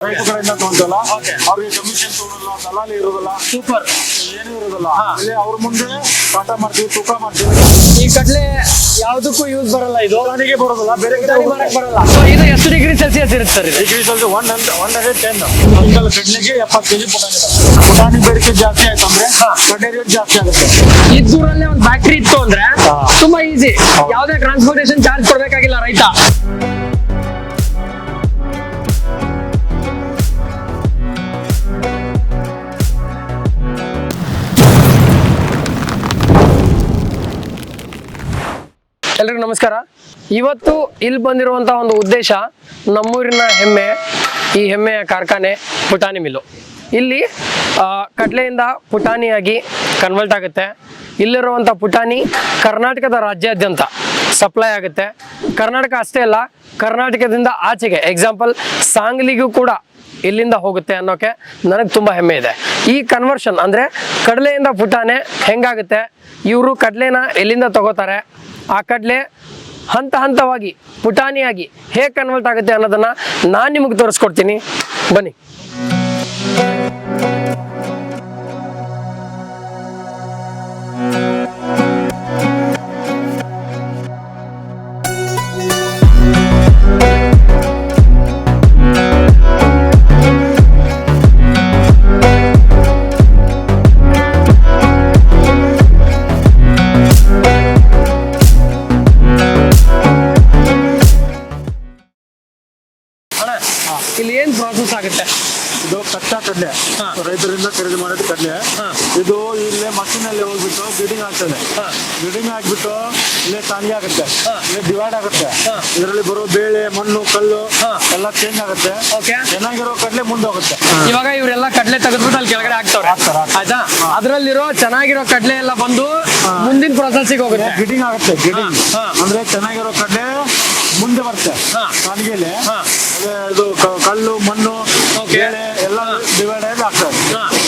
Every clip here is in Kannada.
ರೈತ ಕಡೆಯಿಂದ ತಗೊಂತಲ್ಲ ಅವ್ರಿಗೆ ಕಮಿಷನ್ ತಗೊಳಲ್ಲ ದಲಾಲಿ ಇರೋದಿಲ್ಲ. ಸೂಪರ್ ಏನೂ ಇರೋದಿಲ್ಲ. ಅಲ್ಲಿ ಅವ್ರ ಮುಂದೆ ಪಾಠ ಮಾಡ್ತೀವಿ ತೂಕ ಮಾಡ್ತೀವಿ. ಈ ಕಡ್ಲೆ ಯಾವ್ದಕ್ಕೂ ಯೂಸ್ ಬರಲ್ಲ ಇದು. ನನಗೆ ಬರೋದಿಲ್ಲ ಬೇರೆ ಕಡೆ ದಾಳಿ ಬರಲ್ಲ. ಇದು ಎಷ್ಟು ಡಿಗ್ರಿ ಸೆಲ್ಸಿಯಸ್ ಇರುತ್ತೆ sir degree Celsius one hundred one hundred ten ಕಡ್ಲೆಗೆ ಎಪ್ಪತ್ತು ಕೆಜಿ ಪುಟಾಣಿ. ಪುಟಾಣಿ ಬೇಡಿಕೆ ಜಾಸ್ತಿ ಆಯ್ತು ಅಂದ್ರೆ ಕಡ್ಲೆ ರೇಟ್ ಜಾಸ್ತಿ ಆಗುತ್ತೆ. ಇದ್ದೂರಲ್ಲೇ ಒಂದು ಫ್ಯಾಕ್ಟ್ರಿ ಇತ್ತು ಅಂದ್ರೆ ತುಂಬಾ ಈಸಿ ಯಾವುದೇ ಟ್ರಾನ್ಸ್ಪೋರ್ಟೇಷನ್ ಚಾರ್ಜ್ ಕೊಡ್ಬೇಕಾಗಿಲ್ಲ ರೈತ. ಎಲ್ರಿಗೂ ನಮಸ್ಕಾರ. ಇವತ್ತು ಇಲ್ಲಿ ಬಂದಿರುವಂತಹ ಒಂದು ಉದ್ದೇಶ ನಮ್ಮೂರಿನ ಹೆಮ್ಮೆ, ಈ ಹೆಮ್ಮೆಯ ಕಾರ್ಖಾನೆ ಪುಟಾಣಿ ಮಿಲ್ಲು. ಇಲ್ಲಿ ಕಡಲೆಯಿಂದ ಪುಟಾಣಿಯಾಗಿ ಕನ್ವರ್ಟ್ ಆಗುತ್ತೆ. ಇಲ್ಲಿರುವಂಥ ಪುಟಾಣಿ ಕರ್ನಾಟಕದ ರಾಜ್ಯಾದ್ಯಂತ ಸಪ್ಲೈ ಆಗುತ್ತೆ. ಕರ್ನಾಟಕ ಅಷ್ಟೇ ಅಲ್ಲ, ಕರ್ನಾಟಕದಿಂದ ಆಚೆಗೆ ಎಕ್ಸಾಂಪಲ್ ಸಾಂಗ್ಲಿಗೂ ಕೂಡ ಇಲ್ಲಿಂದ ಹೋಗುತ್ತೆ ಅನ್ನೋಕೆ ನನಗೆ ತುಂಬ ಹೆಮ್ಮೆ ಇದೆ. ಈ ಕನ್ವರ್ಷನ್ ಅಂದರೆ ಕಡಲೆಯಿಂದ ಪುಟಾಣೆ ಹೆಂಗಾಗುತ್ತೆ? ಇವರು ಕಡಲೆನ ಎಲ್ಲಿಂದ ತಗೋತಾರೆ? ಆ ಕಡಲೆ ಹಂತ ಹಂತವಾಗಿ ಪುಟಾಣಿಯಾಗಿ ಹೇಗೆ ಕನ್ವರ್ಟ್ ಆಗುತ್ತೆ ಅನ್ನೋದನ್ನ ನಾನು ನಿಮಗೆ ತೋರಿಸ್ಕೊಡ್ತೀನಿ. ಬನ್ನಿ. ಕಡ್ಲೆ. ರೈತರಿಂದ ಖರೀದಿ ಮಾಡಿದ ಕಡಲೆ. ಹಾ. ಇದು ಇಲ್ಲೇ ಮಷೀನಲ್ಲಿ ಹೋಗ್ಬಿಟ್ಟು ಬಿಡಿಂಗ್ ಆಗ್ತದೆ. ಬಿಡಿಂಗ್ ಆಗ್ಬಿಟ್ಟು ಇಲ್ಲೇ ತಾನಿಗೆ ಆಗುತ್ತೆ. ಇಲ್ಲಿ ಡಿವೈಡ್ ಆಗುತ್ತೆ. ಇದರಲ್ಲಿ ಬರೋ ಬೇಳೆ ಮಣ್ಣು ಕಲ್ಲು. ಎಲ್ಲ ಚೇಂಜ್ ಆಗುತ್ತೆ. ಓಕೆ. ಚೆನ್ನಾಗಿರೋ ಕಡಲೆ ಮುಂದೆ ಹೋಗುತ್ತೆ ಇವಾಗ ಇವರೆಲ್ಲ ಕಡಲೆ ತೆಗೆದ್ಬಿಟ್ಟು ಅಲ್ಲಿ ಕೆಳಗಡೆ ಹಾಕ್ತಾರೆ. ಆಯ್ತಾ? ಅದ್ರಲ್ಲಿರೋ ಚೆನ್ನಾಗಿರೋ ಕಡಲೆ ಎಲ್ಲ ಬಂದು ಮುಂದಿನ ಪ್ರೊಸೆಸ್ಗೆ ಹೋಗುತ್ತೆ. ಗಿಡಿಂಗ್ ಆಗುತ್ತೆ ಗಿಡಿಂಗ್ ಹಾ. ಅಂದ್ರೆ ಚೆನ್ನಾಗಿರೋ ಕಡಲೆ ಮುಂದೆ ಬರುತ್ತೆ. ಹಾ. ಇದು ಕಲ್ಲು ಮಣ್ಣು. ಬೇಳೆ ಎಲ್ಲ ಡಿವೈಡ್ ಆಗಿ ಆಗ್ತದೆ.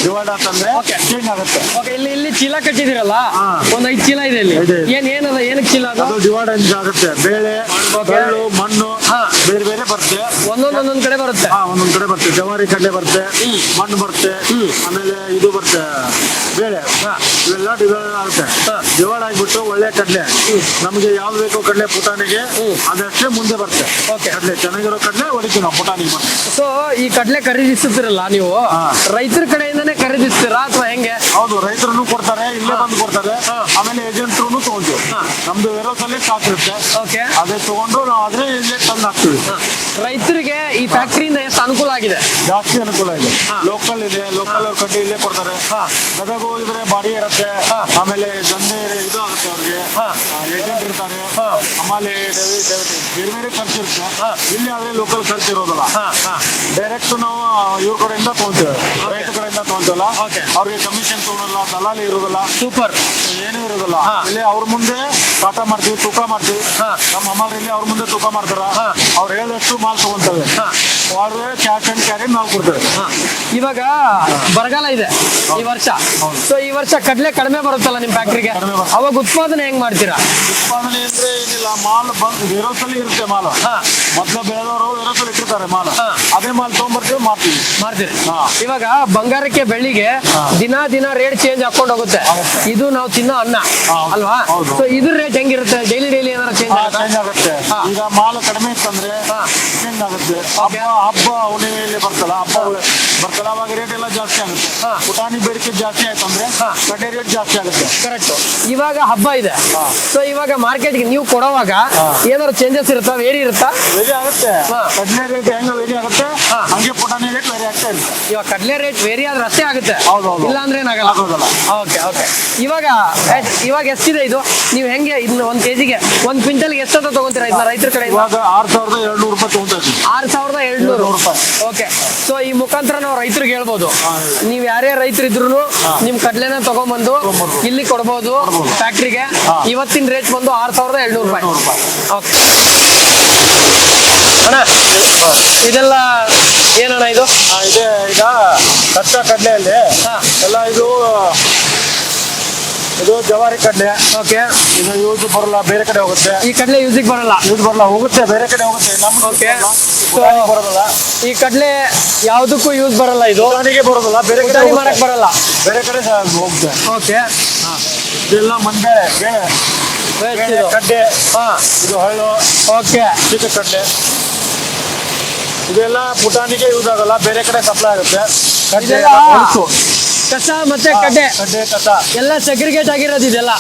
ಡಿವೈಡ್ ಆಗ್ತಂದ್ರೆ. ಚೇಂಜ್ ಆಗುತ್ತೆ ಓಕೆ ಇಲ್ಲಿ ಇಲ್ಲಿ ಚೀಲ ಕಟ್ಟಿದಿರಲ್ಲ. ಒಂದ್ ಐದ್ ಚೀಲ ಇದೆ ಇಲ್ಲಿ. ಏನ್ ಏನದ ಏನಕ್ಕೆ ಚೀಲ ಅದು ಡಿವೈಡ್ ಆಗುತ್ತೆ ಬೇಳೆ Okay. ಬೇರೆ ಬರುತ್ತೆ. ಒಂದೊಂದ್ ಒಂದೊಂದ್ ಕಡೆ ಬರುತ್ತೆ. ಹಾ ಒಂದೊಂದ್ ಕಡೆ ಬರುತ್ತೆ. ಜವಾರಿ ಕಡಲೆ ಬರುತ್ತೆ. ಮಣ್ಣು ಬರುತ್ತೆ. ಆಮೇಲೆ ಇದು ಬರುತ್ತೆ. ಬೇಳೆ. ಇವೆಲ್ಲ ಡಿವೈಡ್ ಆಗುತ್ತೆ. ಡಿವೈಡ್ ಆಗಿಬಿಟ್ಟು ಒಳ್ಳೆ ಕಡಲೆ. ನಮಗೆ ಯಾವ್ದು ಬೇಕೋ ಕಡಲೆ ಪುಟಾಣಿಗೆ ಅದಷ್ಟೇ ಮುಂದೆ ಬರುತ್ತೆ. ಕಡಲೆ ಚೆನ್ನಾಗಿರೋ ಕಡಲೆ ಹೊಡಿತೀವಿ ನಾವು ಪುಟಾಣಿಗೆ ಬರುತ್ತೆ ಸೊ ಈ ಕಡಲೆ ಖರೀದಿಸುತ್ತಿರಲ್ಲ ನೀವು. ರೈತರ ಕಡೆಯಿಂದನೇ ಖರೀದಿಸ್ತೀರಾ ಅಥವಾ ಹೆಂಗೆ? ಹೌದು ರೈತರು ಕೊಡ್ತಾರೆ ಇಲ್ಲೇ ಬಂದು ಕೊಡ್ತಾರೆ. ಆಮೇಲೆ ಏಜೆಂಟ್ರು ತಗೊಂತೀವಿ. ನಮ್ದು ಅಲ್ಲಿ ಸ್ಟಾಕ್ ಇರುತ್ತೆ ಓಕೆ. ಅದೇ ತಗೊಂಡು ನಾವು ಅದೇ ಇಲ್ಲೇ ತಂದು ಹಾಕ್ತೀವಿ ರೈತರಿಗೆ ಈ ಫ್ಯಾಕ್ಟರಿಯಿಂದ ಎಷ್ಟು ಅನುಕೂಲ ಆಗಿದೆ? ಜಾಸ್ತಿ ಅನುಕೂಲ ಇದೆ. ಲೋಕಲ್ ಇದೆ ಲೋಕಲ್ ಅವ್ರ ಕಡ್ಡಿ ಇಲ್ಲೇ ಕೊಡ್ತಾರೆ. ಗದಗ ಹೋಗಿದ್ರೆ ಬಾಡಿ ಇರುತ್ತೆ. ಆಮೇಲೆ ದಂಧೆ ಇದು ಆಗುತ್ತೆ ಅವ್ರಿಗೆ. ಏಜೆಂಟ್ ಇರ್ತಾರೆ. ಆಮೇಲೆ ಬೇರೆ ಬೇರೆ ಖರ್ಚು ಇರುತ್ತೆ. ಇಲ್ಲಿ ಆದ್ರೆ ಲೋಕಲ್ ಖರ್ಚು ಇರೋದಿಲ್ಲ. ಡೈರೆಕ್ಟ್ ನಾವು ಇವ್ರ ಕಡೆಯಿಂದ ತಗೊಂತೀವಿ. ರೈತ ಕಡೆಯಿಂದ ತಗೊಂತಲ್ಲ. ಅವ್ರಿಗೆ ಕಮಿಷನ್ ತಗೊಳಲ್ಲ ದಲಾಲಿ ಇರೋದಿಲ್ಲ. ಸೂಪರ್ ಏನು ಇರೋದಿಲ್ಲ. ಇಲ್ಲಿ ಅವ್ರ ಮುಂದೆ ಪಾಠ ಮಾಡ್ತೀವಿ ತೂಕ ಮಾಡ್ತೀವಿ. ನಮ್ಮ ಅಮ್ಮಲ್ಲಿ ಅವ್ರ ಮುಂದೆ ತೂಕ ಮಾಡ್ತಾರ. ಅವ್ರು ಹೇಳಿದಷ್ಟು ಮಾಲ್ ತಗೊಂತವೆ ಅವ್ರಿಗೆ ಕ್ಯಾಶ್ ಅಂಡ್ ಕ್ಯಾರಿ ನಾವು ಕೊಡ್ತೇವೆ ಇವಾಗ ಬರಗಾಲ ಇದೆ ಈ ವರ್ಷ. ಸೊ ಈ ವರ್ಷ ಕಡಲೆ ಕಡಿಮೆ ಬರುತ್ತಲ್ಲ ನಿಮ್ ಫ್ಯಾಕ್ಟ್ರಿಗೆ ಅವಾಗ ಉತ್ಪಾದನೆ ಹೆಂಗ್ ಮಾಡ್ತೀರಾ? ಉತ್ಪಾದನೆ ಅಂದ್ರೆ ಏನಿಲ್ಲ ಮಾಲ್ ಬಂದು ವೇರೋಸ್ ಅಲ್ಲಿ ಇರುತ್ತೆ ಮಾಲ್. ಹಾ. ಮೊದ್ಲು ಬೆಳೆದವರು ವೇರೋಸ್ ಅಲ್ಲಿ ಇಟ್ಟಿರ್ತಾರೆ ಮಾಲ್. ಅದೇ ಮಾಲ್ ತಗೊಂಡ್ಬರ್ತೀವಿ ಮಾಡ್ತೀವಿ ಮಾಡ್ತೀರಿ ಇವಾಗ ಇವಾಗ ಬಂಗಾರಕ್ಕೆ ಬೆಳ್ಳಿಗೆ ದಿನ ದಿನ ರೇಟ್ ಚೇಂಜ್ ಹಾಕೊಂಡು ಹೋಗುತ್ತೆ. ಇದು ನಾವು ತಿನ್ನೋ ಅನ್ನ ಅಲ್ವಾ. ಸೊ ಇದ್ರ ರೇಟ್ ಹೆಂಗಿರುತ್ತೆ? ಡೈಲಿ ಡೈಲಿ ಏನಾರ ಚೇಂಜ್ ಆಗುತ್ತಾ ಚೇಂಜ್ ಆಗುತ್ತೆ. ಈಗ ಮಾಲು ಕಡಿಮೆ ಇತ್ತಂದ್ರೆ ಚೇಂಜ್ ಆಗುತ್ತೆ. ಹಬ್ಬ ಹಬ್ಬ ಹುಣ್ಣಿಮೆಯಲ್ಲಿ ಬರ್ತಲ್ಲ ಹಬ್ಬ ಅವಾಗ ರೇಟ್ ಎಲ್ಲ ಜಾಸ್ತಿ ಆಗುತ್ತೆ. ಹಾ. ಪುಟಾಣಿ ಬೇಡಿಕೆ ಜಾಸ್ತಿ ಆಯ್ತಂದ್ರೆ ಕಡ್ಡೆ ರೇಟ್ ಜಾಸ್ತಿ ಆಗುತ್ತೆ. ಕರೆಕ್ಟ್ ಇವಾಗ ಹಬ್ಬ ಇದೆ. ಸೊ ಇವಾಗ ಮಾರ್ಕೆಟ್ಗೆ ನೀವು ಕೊಡೋವಾಗ ಏನಾದ್ರು ಚೇಂಜಸ್ ಇರುತ್ತಾ? ವೇರಿ ಇರುತ್ತಾ? ವೇರಿ ಆಗುತ್ತೆ. ಹಾ. ಕಡ್ಲೆ ರೇಟ್ ಹೆಂಗ ವೇರಿ ಆಗುತ್ತೆ? ಹಾ. ಹಂಗೆ ಪುಟಾಣಿ ರೇಟ್ ವೇರಿ ಆಗ್ತಾ ಇರುತ್ತೆ. ಇವಾಗ ಕಡ್ಲೆ ರೇಟ್ ವೇರಿ ಆದ್ರೆ ಅಷ್ಟೇ ಆಗುತ್ತೆ. ಹೌದು, ಹೌದು. ಇಲ್ಲ ಅಂದ್ರೆ ಏನಾಗಲ್ಲ. ಆಗೋದಲ್ಲ. ಓಕೆ ಓಕೆ ಇವಾಗ ಎಷ್ಟ್- ಇವಾಗ ಎಷ್ಟಿದೆ ಇದು? ನೀವು ಹೆಂಗೆ ಇದನ್ನ ಒಂದ್ ಕೆಜಿಗೆ ಒಂದ್ ಕ್ವಿಂಟಲ್ಗೆ ಎಷ್ಟಂತ ತಗೊಂತೀರಾ ಇದನ್ನ ರೈತರ ಕಡೆ ಇವಾಗ ಆರ್ ಸಾವಿರದ ಎರಡ್ನೂರು ರೂಪಾಯಿ ತಗೊಂತಾ ಇದ್ದೀವಿ ಆರ್ ಸಾವಿರದ ಏಳ್ನೂರು ಏಳ್ನೂರು ರೂಪಾಯಿ. ಓಕೆ ಸೊ ಈ ಮುಖಾಂತರ ನಾವು ರೈತರಿಗೆ ಹೇಳ್ಬೋದು. ನೀವ್ ಯಾರೇ ರೈತರು ಇದ್ರು ನಿಮ್ ಕಡ್ಲೆನ ತಗೊಂಬಂದು ಇಲ್ಲಿ ಕೊಡ್ಬೋದು. ಫ್ಯಾಕ್ಟ್ರಿಗೆ ಇವತ್ತಿನ ರೇಟ್ ಬಂದು ಆರ್ ಸಾವಿರದ ಏಳ್ನೂರು ರೂಪಾಯಿ ಓಕೆ ಅಣ್ಣ ಇದೆಲ್ಲ ಏನಣ್ಣ ಇದು ಇದೆ ಈಗ ಕಚ್ಚಾ ಕಡ್ಲೆಯಲ್ಲಿ. ಎಲ್ಲ ಇದು ಇದು ಜವಾರಿ ಕಡ್ಲೆ. ಓಕೆ. ಇದು ಯೂಸ್ ಬರಲ್ಲ ಬೇರೆ ಕಡೆ ಹೋಗುತ್ತೆ. ಈ ಕಡಲೆ ಯೂಸಿಗೆ ಬರಲ್ಲ. ಯೂಸ್ ಬರಲ್ಲ ಹೋಗುತ್ತೆ ಬೇರೆ ಕಡೆ ಹೋಗುತ್ತೆ. ನಮ್ಗೆ ಓಕೆ. ಬರೋದಲ್ಲ. ಈ ಕಡಲೆ ಯಾವುದಕ್ಕೂ ಯೂಸ್ ಬರಲ್ಲ ಇದು. ನನಗೆ ಬರೋದಲ್ಲ ಬೇರೆ ಕಡೆ. ಮಾಡಕ್ ಬರಲ್ಲ. ಬೇರೆ ಕಡೆ ಹೋಗುತ್ತೆ. ಓಕೆ. ಇದೆಲ್ಲ ಮಂಬೇಳೆ ಬೇಳೆ. ಕಡ್ಲೆ. ಹಾ. ಇದು ಹಳ್ಳು. ಓಕೆ. ಚಿಕ್ಕ ಕಡ್ಲೆ. ಇದೆಲ್ಲ ಪುಟಾಣಿಗೆ ಯೂಸ್ ಆಗಲ್ಲ ಬೇರೆ ಕಡೆ ಸಪ್ಲೈ ಆಗುತ್ತೆ. ಹೊಲಸು. ಕಸ ಮತ್ತೆ ಕಡ್ಡೆ. ಕಡ್ಡೆ ಕಸ. ಎಲ್ಲ ಸೆಗ್ರಿಗೇಟ್ ಆಗಿರೋದು ಇದೆಲ್ಲ.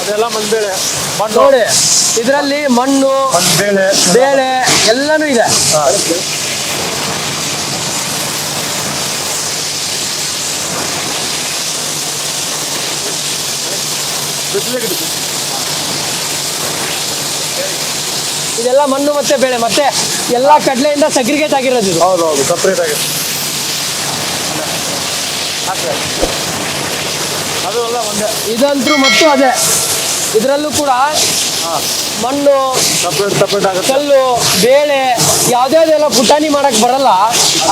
ಅದೆಲ್ಲ ಮಂಬೇಳೆ ಮಣ್ಣು. ನೋಡಿ ಇದರಲ್ಲಿ ಮಣ್ಣು ಬೇಳೆ ಬೇಳೆ ಎಲ್ಲಾನು ಇದೆ. ಬಿಸಿಲಿಗೆ ಇದೆಲ್ಲ ಮಣ್ಣು ಮತ್ತೆ ಬೇಳೆ ಮತ್ತೆ ಎಲ್ಲಾ ಕಡ್ಲೆಯಿಂದ ಸಗ್ರಿಗೇಟ್ ಆಗಿರೋದು ಇದು. ಹೌದು ಹೌದು ಸಪ್ರೇಟ್ ಆಗಿ. ಅದು ಎಲ್ಲ ಒಂದೇ. ಇದಂತೂ ಮತ್ತು ಅದೇ. ಇದರಲ್ಲೂ ಕೂಡ ಮಣ್ಣು ಸಪ್ರೇಟ್ ಸಪ್ರೇಟ್ ಆಗುತ್ತೆ. ಕಲ್ಲು ಬೇಳೆ ಯಾವ್ದ್ಯಾವ್ದೆಲ್ಲ ಪುಟಾಣಿ ಮಾಡಕ್ ಬರಲ್ಲ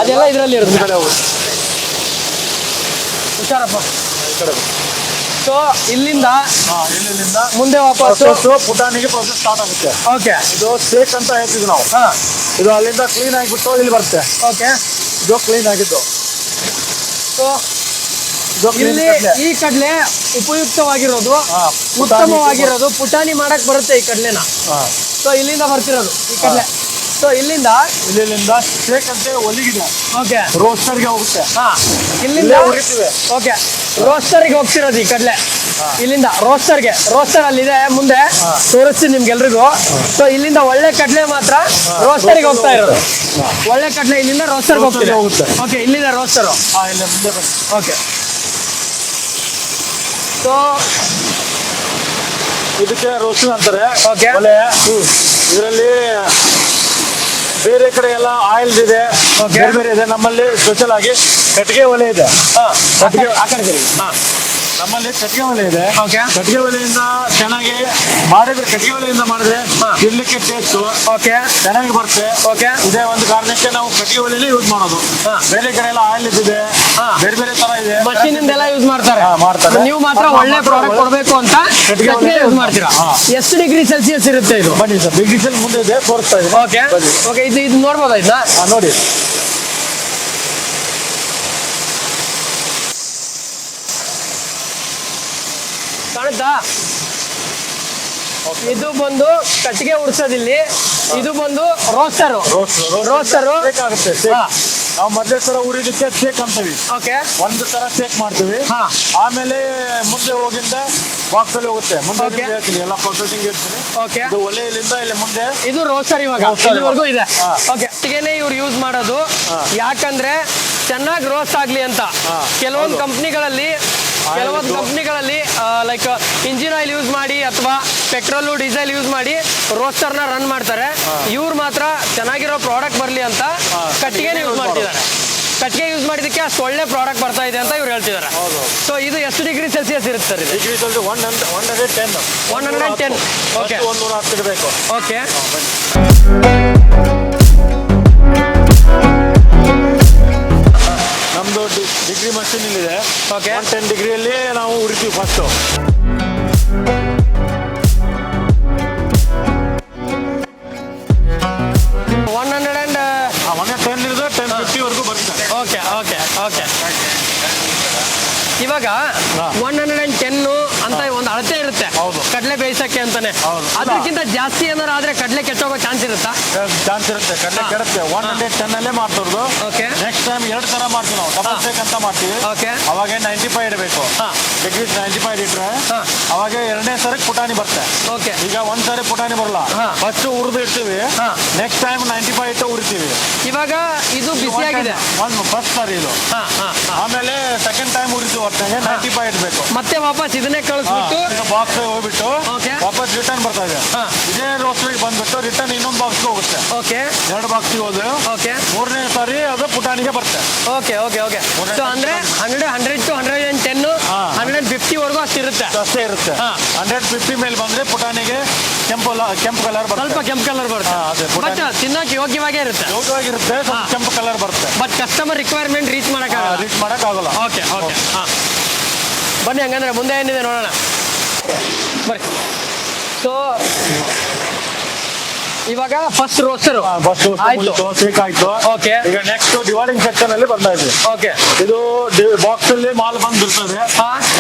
ಅದೆಲ್ಲ ಇದರಲ್ಲಿ ಇರುತ್ತೆ. ಹುಷಾರಪ್ಪ. ಸೊ ಇಲ್ಲಿಂದ ಇಲ್ಲಿಂದ ಮುಂದೆ ವಾಪಸ್ ಪುಟಾಣಿಗೆ ಪ್ರೊಸೆಸ್ ಸ್ಟಾರ್ಟ್ ಆಗುತ್ತೆ. ಓಕೆ ಇದು ಸೇಕ್ ಅಂತ ಹೇಳ್ತಿದ್ವಿ ನಾವು. ಹಾ. ಇದು ಅಲ್ಲಿಂದ ಕ್ಲೀನ್ ಆಗಿಬಿಟ್ಟು ಇಲ್ಲಿ ಬರುತ್ತೆ. ಓಕೆ ಇದು ಕ್ಲೀನ್ ಆಗಿದ್ದು. ಸೊ ಇಲ್ಲಿ ಈ ಕಡಲೆ ಉಪಯುಕ್ತವಾಗಿರೋದು ಉತ್ತಮವಾಗಿರೋದು ಪುಟಾಣಿ ಮಾಡಕ್ ಬರುತ್ತೆ ಈ ಕಡಲೆನ. ಹಾ. ಸೊ ಇಲ್ಲಿಂದ ಬರ್ತಿರೋದು ಈ ಕಡಲೆ. ಸೊ ಇಲ್ಲಿಂದ ಇಲ್ಲಿಂದ ಸೇಕ್ ಅಂತ ಒಲಿಗಿದೆ. ಓಕೆ ರೋಸ್ಟರ್ಗೆ ಹೋಗುತ್ತೆ. ಹಾ. ಇಲ್ಲಿಂದ ಹೋಗುತ್ತೆ ಉರಿತೀವಿ. ಓಕೆ ರೋಸ್ಟರ್ಗೆ ಹೋಗ್ತಿರೋದು ಈ ಕಡಲೆ. ಇಲ್ಲಿಂದ ರೋಸ್ಟರ್ಗೆ. ರೋಸ್ಟರ್ ಅಲ್ಲಿದೆ ಮುಂದೆ ತೋರಿಸ್ತೀನಿ ನಿಮ್ಗೆಲ್ರಿಗೂ. ಸೊ ಇಲ್ಲಿಂದ ಒಳ್ಳೆ ಕಡ್ಲೆ ಮಾತ್ರ ರೋಸ್ಟರ್ಗೆ ಹೋಗ್ತಾ ಇರೋದು. ಒಳ್ಳೆ ಕಡ್ಲೆ ಇಲ್ಲಿಂದ ರೋಸ್ಟರ್ಗೆ ಹೋಗ್ತಿದೆ. ಹೋಗುತ್ತೆ. ಓಕೆ ಇಲ್ಲಿಂದ ರೋಸ್ಟರ್. ಓಕೆ ಸೊ ಇದಕ್ಕೆ ರೋಸ್ಟರ್ ಅಂತಾರೆ. ಒಲೆ. ಇದರಲ್ಲಿ ಬೇರೆ ಕಡೆ ಎಲ್ಲ ಆಯಿಲ್ ಇದೆ. ಬೇರೆ ಬೇರೆ ಇದೆ. ನಮ್ಮಲ್ಲಿ ಸ್ಪೆಷಲ್ ಆಗಿ ಕಟ್ಟಿಗೆ ಒಲೆ ಇದೆ. ಕಟ್ಟಿಗೆ ಆ ಕಡೆ ತಿರುಗಿ. ನಮ್ಮಲ್ಲಿ ಕಟ್ಟಿಗೆ ಒಲೆ ಇದೆ. Okay. ಕಟ್ಟಿಗೆ ಒಲೆಯಿಂದ ಚೆನ್ನಾಗಿ ಮಾಡಿದ್ರೆ ಕಟ್ಟಿಗೆ ಒಲೆಯಿಂದ ಮಾಡಿದ್ರೆ ತಿನ್ಲಿಕ್ಕೆ ಟೇಸ್ಟ್ ಓಕೆ. ಚೆನ್ನಾಗಿ ಬರುತ್ತೆ. ಓಕೆ. ಇದೇ ಒಂದು ಕಾರಣಕ್ಕೆ ನಾವು ಕಟ್ಟಿಗೆ ಒಲೆನೇ ಯೂಸ್ ಮಾಡೋದು. ಹಾ. ಬೇರೆ ಕಡೆ ಎಲ್ಲ ಆಯಿಲ್ ಇದ್ದಿದೆ. ಹಾ. ಬೇರೆ ಬೇರೆ ತರ ಇದೆ. ಮಷೀನ್ ಇಂದೆಲ್ಲ ಯೂಸ್ ಮಾಡ್ತಾರೆ. ಹಾ, ಮಾಡ್ತಾರೆ. ನೀವು ಮಾತ್ರ ನಾವು ಒಳ್ಳೆ ಮಾತ್ರ ಪ್ರಾಡಕ್ಟ್ ಒಳ್ಳೆ- ಕೊಡಬೇಕು ಅಂತ ಕಟ್ಟಿಗೆ ಕಟ್ಟಿಗೆ ಒಲೆ ಯೂಸ್ ಮಾಡ್ತೀರಾ? ಹಾ. ಎಷ್ಟು ಡಿಗ್ರಿ ಸೆಲ್ಸಿಯಸ್ ಇರುತ್ತೆ ಇದು? ಬನ್ನಿ ಸರ್ ಬಿಗ್ ಸೆಲ್ ಮುಂದೆ ಇದೆ ತೋರಿಸ್ತಾ ಇದೆ. ಓಕೆ. ಓಕೆ ಇದು ಇದು ನೋಡ್ಬೋದಾ ಇದನ್ನ? ನೋಡಿ. ಇದು ಬಂದು ಕಟ್ಟಿಗೆ ಉಡ್ಸೋದಿಲ್ಲಿ ಇದು ಬಂದು ರೋಸ್ಟರ್ ರೋಸ್ಟರ್. ನಾವು ಮೊದಲೇ ಸರ ಉರಿದಕ್ಕೆ ಸೇಕ್ ಅಂತೀವಿ. ಓಕೆ. ಒಂದು ತರ ಶೇಕ್ ಮಾಡ್ತೀವಿ. ಹಾ. ಆಮೇಲೆ ಮುಂದೆ ಹೋಗಿಂದ ಬಾಕ್ಸ್ ಅಲ್ಲಿ ಹೋಗುತ್ತೆ. ಮುಂದೆ ಹೇಳ್ತೀನಿ ಎಲ್ಲ ಪ್ರೊಸೆಸಿಂಗ್ ಇರ್ತೀನಿ. ಓಕೆ. ಇದು ಒಲೆಯಲ್ಲಿಂದ ಇಲ್ಲಿ ಮುಂದೆ ಇದು ರೋಸ್ಟರ್ ಇವಾಗ. ಇಲ್ಲಿವರೆಗೂ ಇದೆ. ಓಕೆ. ಕಟ್ಟಿಗೆನೆ ಇವ್ರು ಯೂಸ್ ಮಾಡೋದು. ಯಾಕಂದ್ರೆ ಚೆನ್ನಾಗಿ ರೋಸ್ಟ್ ಆಗ್ಲಿ ಅಂತ. ಕೆಲವೊಂದು. ಕಂಪ್ನಿಗಳಲ್ಲಿ ಕೆಲವೊಂದು ಕಂಪ್ನಿಗಳಲ್ಲಿ ಲೈಕ್ ಇಂಜಿನ್ ಆಯಿಲ್ ಯೂಸ್ ಮಾಡಿ ಅಥವಾ ಪೆಟ್ರೋಲು ಡೀಸೆಲ್ ಯೂಸ್ ಮಾಡಿ ರೋಸ್ಟರ್ನ ರನ್ ಮಾಡ್ತಾರೆ. ಇವ್ರು ಮಾತ್ರ ಚೆನ್ನಾಗಿರೋ ಪ್ರಾಡಕ್ಟ್ ಬರಲಿ ಅಂತ ಕಟ್ಟಿಗೆ ಕಟ್ಟಿಗೆನೇ ಯೂಸ್ ಮಾಡ್ತಿದ್ದಾರೆ. ಕಟ್ಟಿಗೆ ಯೂಸ್ ಮಾಡಿದಕ್ಕೆ ಅಷ್ಟು ಒಳ್ಳೆ ಪ್ರಾಡಕ್ಟ್ ಬರ್ತಾ ಇದೆ ಅಂತ ಇವ್ರು ಹೇಳ್ತಿದ್ದಾರೆ. ಸೊ ಇದು ಎಷ್ಟು ಡಿಗ್ರಿ ಸೆಲ್ಸಿಯಸ್ ಇರುತ್ತೆ sir degree one hundred one hundred ten 110. Okay. ಒಂದೂರ ಹತ್ತು ಇಡಬೇಕು ಓಕೆ ಡಿಗ್ರಿ ಮಷಿನ್ ಇಲ್ಲಿದೆ. ಟೆನ್ ಡಿಗ್ರಿಯಲ್ಲಿ ನಾವು ಉರಿತೀವಿ first one hundred and ten ಅಂತ ಒಂದು ಅಳತೆ ಇರುತ್ತೆ. ಹೌದು. ಕಡಲೆ ಬೇಯಿಸಕ್ಕೆ ಅಂತಾನೆ. ಹೌದು. ಅದಕ್ಕಿಂತ ಜಾಸ್ತಿ ಏನಾರು ಆದ್ರೆ ಕಡಲೆ ಕೆಟ್ಟೋಗೋ ಚಾನ್ಸ್ ಇರುತ್ತಾ? ಚಾನ್ಸ್ ಇರುತ್ತೆ. ಕಡಲೆ. ಕೆಡುತ್ತೆ. ಒನ್ ಹಂಡ್ರೆಡ್ ಟೆನ್ ಅಲ್ಲೇ ಮಾಡ್ತಿರೋದು. ಓಕೆ. ನೆಕ್ಸ್ಟ್ ಟೈಮ್ ಎರಡು ತರ ಮಾಡ್ತೀವಿ ನಾವು. ಡಬಲ್. ಶೇಕ್ ಅಂತ ಮಾಡ್ತೀವಿ. ಓಕೆ. ಅವಾಗ ನೈಂಟಿ ಫೈವ್ ಇಡಬೇಕು. ಡಿಗ್ರಿ ನೈಂಟಿ ಫೈವ್ ಇಟ್ರೆ. ಅವಾಗ ಎರಡನೇ ಸರಿ ಪುಟಾಣಿ ಬರುತ್ತೆ. ಓಕೆ ಈಗ ಒಂದ್ ಸಾರಿ ಪುಟಾಣಿ ಬರಲ್ಲ. ಹಾ. ಫಸ್ಟ್ ಉರಿದು ಇಡ್ತೀವಿ. ಹಾ. ನೆಕ್ಸ್ಟ್ ಟೈಮ್ ನೈಂಟಿ ಫೈವ್ ಇಟ್ಟು ಉರಿತೀವಿ. ಇವಾಗ ಇದು ಬಿಸಿಯಾಗಿದೆ ಒಂದು ಫಸ್ಟ್ ಸರಿ ಇದು. ಹಾ ಹಾ ಹಾ. ಆಮೇಲೆ ಸೆಕೆಂಡ್ ಟೈಮ್ ಉರಿತೀವಿ ಒಟ್ಟಿಗೆ ನೈಂಟಿ ಫೈವ್ ಇಡಬೇಕು. ಮತ್ತೆ ವಾಪಸ್ ಇದನ್ನೇ ಕಳಿಸ್ಬಿಟ್ಟು ಈಗ ಬಾಕ್ಸ್ ಹೋಗ್ಬಿಟ್ಟು Okay. ವಾಪಸ್ ರಿಟರ್ನ್ ಬರ್ತಾ ಇದೆ. ಹಾ. ಇದೇ ರೋಸ್ಟ್ರಿಗೆ ಬಂದ್ಬಿಟ್ಟು ರಿಟರ್ನ್ ಇನ್ನೊಂದು ಬಾಕ್ಸ್ಗೆ ಹೋಗುತ್ತೆ. ಓಕೆ ಎರಡು ಬಾಕ್ಸ್ ಹೋದ್ರೆ ಓಕೆ ಮೂರನೇ ಸಾರಿ ಅದು ಪುಟಾಣಿಗೆ ಬರುತ್ತೆ. ಓಕೆ ಓಕೆ ಓಕೆ ಸೊ ಅಂದ್ರೆ hundred hundred two hundred. Hundred ಅಷ್ಟಿರುತ್ತೆ ಅಷ್ಟು ಇರುತ್ತೆ. ಅಷ್ಟೇ ಇರುತ್ತೆ. ಹಾ. ಹಂಡ್ರೆಡ್ ಫಿಫ್ಟಿ ಮೇಲೆ ಬಂದ್ರೆ ಪುಟಾಣಿಗೆ ಕೆಂಪು ಕೆಂಪು ಕಲರ್ ಬರುತ್ತೆ. ಸ್ವಲ್ಪ ಕೆಂಪು ಕಲರ್ ಬರುತ್ತೆ. ಬಟ್ ಪುಟಾಣಿ. ತಿನ್ನಕ್ಕೆ ಯೋಗ್ಯವಾಗೇ ಇರುತ್ತೆ. ಯೋಗ್ಯವಾಗಿರುತ್ತೆ. ಕೆಂಪು ಕಲರ್ ಬರುತ್ತೆ. ಬಟ್ ಕಸ್ಟಮರ್ ರಿಕ್ವೈರ್ಮೆಂಟ್ ರೀಚ್ ಮಾಡೋಕ್ಕಾಗಲ್ಲ. ರೀಚ್ ಮಾಡಕ್ ಆಗಲ್ಲ ಓಕೆ ಓಕೆ ಹಾಂ. ಬನ್ನಿ ಹಂಗಂದ್ರೆ ಮುಂದೆ ಏನಿದೆ ನೋಡೋಣ. ಬರ್ರಿ. ಸೊ ಇವಾಗ ಫಸ್ಟ್ ರೋಸ್ಟರ್ ಫಸ್ಟ್ ಆಯ್ತು. ಓಕೆ ಈಗ ನೆಕ್ಸ್ಟ್ ಡಿವೈಡಿಂಗ್ ಸೆಕ್ಷನ್ ಅಲ್ಲಿ ಬರ್ತಾ ಇದೆ. ಓಕೆ ಇದು ಬಾಕ್ಸ್ ಅಲ್ಲಿ ಮಾಲ್ ಬಂದ್ ಬಿಡ್ತದೆ.